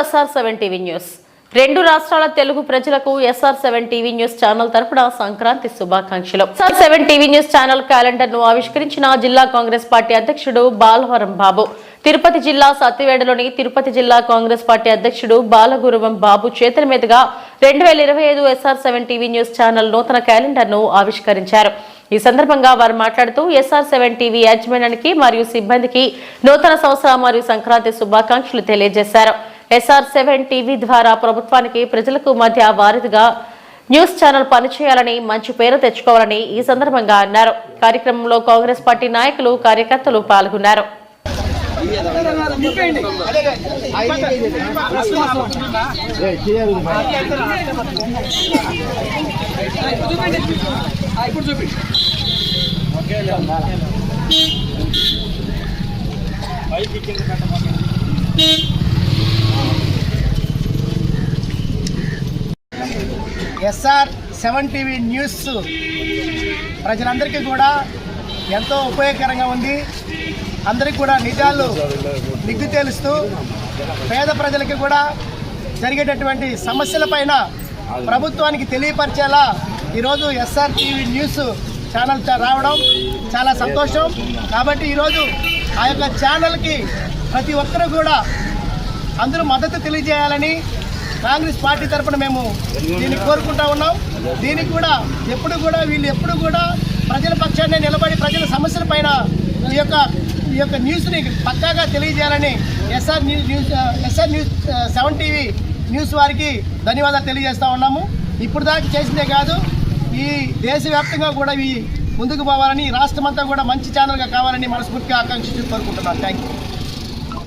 SR seven TV news. రెండు రాష్ట్రాల తెలుగు ప్రజలకు SR seven TV news channel తరపున సంక్రాంతి శుభాకాంక్షలు. SR seven TV news channel క్యాలెండర్ను ఆవిష్కరించిన జిల్లా కాంగ్రెస్ పార్టీ అధ్యక్షుడు బాలవరం బాబు. తిరుపతి జిల్లా సత్తివేడలోని తిరుపతి జిల్లా కాంగ్రెస్ పార్టీ అధ్యక్షుడు బాలగురువం బాబు చేతుల మీదుగా రెండు వేల ఇరవై ఐదు SR seven TV news channel నూతన క్యాలెండర్ను ఆవిష్కరించారు. ఈ సందర్భంగా వారు మాట్లాడుతూ ఎస్ఆర్ సెవెన్ టీవీ యాజమాన్యానికి మరియు సిబ్బందికి నూతన సంవత్సర మరియు సంక్రాంతి శుభాకాంక్షలు తెలియజేశారు. ఎస్ఆర్ సెవెన్ టీవీ ద్వారా ప్రభుత్వానికి ప్రజలకు మధ్య వారధిగా న్యూస్ ఛానల్ పనిచేయాలని మంచి పేరు తెచ్చుకోవాలని ఈ సందర్భంగా అన్నారు. కార్యక్రమంలో కాంగ్రెస్ పార్టీ నాయకులు కార్యకర్తలు పాల్గొన్నారు. ఎస్ఆర్ సెవెన్ టీవీ న్యూస్ ప్రజలందరికీ కూడా ఎంతో ఉపయోగకరంగా ఉంది. అందరికీ కూడా నిజాలు నిగ్గు తేలుస్తూ పేద ప్రజలకి కూడా జరిగేటటువంటి సమస్యలపైన ప్రభుత్వానికి తెలియపరిచేలా ఈరోజు ఎస్ఆర్ టీవీ న్యూస్ ఛానల్ రావడం చాలా సంతోషం. కాబట్టి ఈరోజు ఆ యొక్క ఛానల్కి ప్రతి ఒక్కరూ కూడా అందరూ మద్దతు తెలియజేయాలని కాంగ్రెస్ పార్టీ తరఫున మేము దీన్ని కోరుకుంటా ఉన్నాం. దీనికి కూడా ఎప్పుడు కూడా వీళ్ళు ఎప్పుడు కూడా ప్రజల పక్షాన్ని నిలబడి ప్రజల సమస్యల పైన ఈ యొక్క ఈ యొక్క న్యూస్ని పక్కాగా తెలియజేయాలని SR news news SR news seven TV news వారికి ధన్యవాదాలు తెలియజేస్తూ ఉన్నాము. ఇప్పుడు దాకా చేసిందే కాదు ఈ దేశవ్యాప్తంగా కూడా ఇవి ముందుకు పోవాలని రాష్ట్రమంతా కూడా మంచి ఛానల్గా కావాలని మనస్ఫూర్తిగా ఆకాంక్షించి కోరుకుంటున్నాను. Thank you